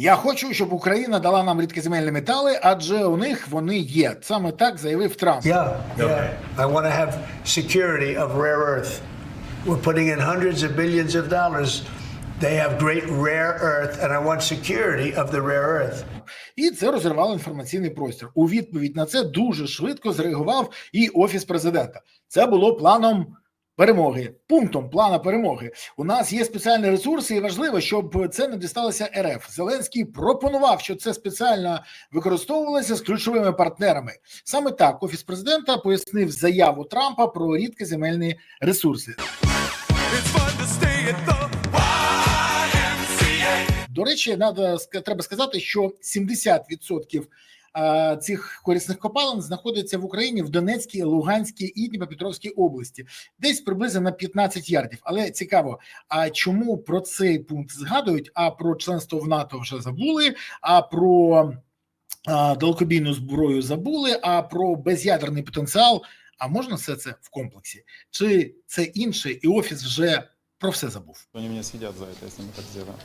Я хочу, щоб Україна дала нам рідкоземельні метали, адже у них вони є. Саме так заявив Трамп. Yeah, yeah. I want to have security of rare earth. We're putting in hundreds of billions of dollars. They have great rare earth, and I want security of the rare earth. І це розірвало інформаційний простір. У відповідь на це дуже швидко зреагував і офіс президента. Це було планом. Перемоги, пунктом плана перемоги. У нас є спеціальні ресурси, і важливо, щоб це не дісталося РФ. Зеленський пропонував, що це спеціально використовувалося з ключовими партнерами. Саме так офіс президента пояснив заяву Трампа про ресурси. At the YMCA. До речі, треба сказати, що 70% а, цих корисних копалин знаходяться в Україні в Донецькій, Луганській і Дніпропетровській області, десь приблизно на 15 ярдів. Але цікаво, а чому про цей пункт згадують? А про членство в НАТО вже забули. А про а, далекобійну зброю забули. А про без'ядерний потенціал. А можна все це в комплексі? Чи це інше, і офіс вже про все забув? Они меня съедят за это, если мы так сделаем.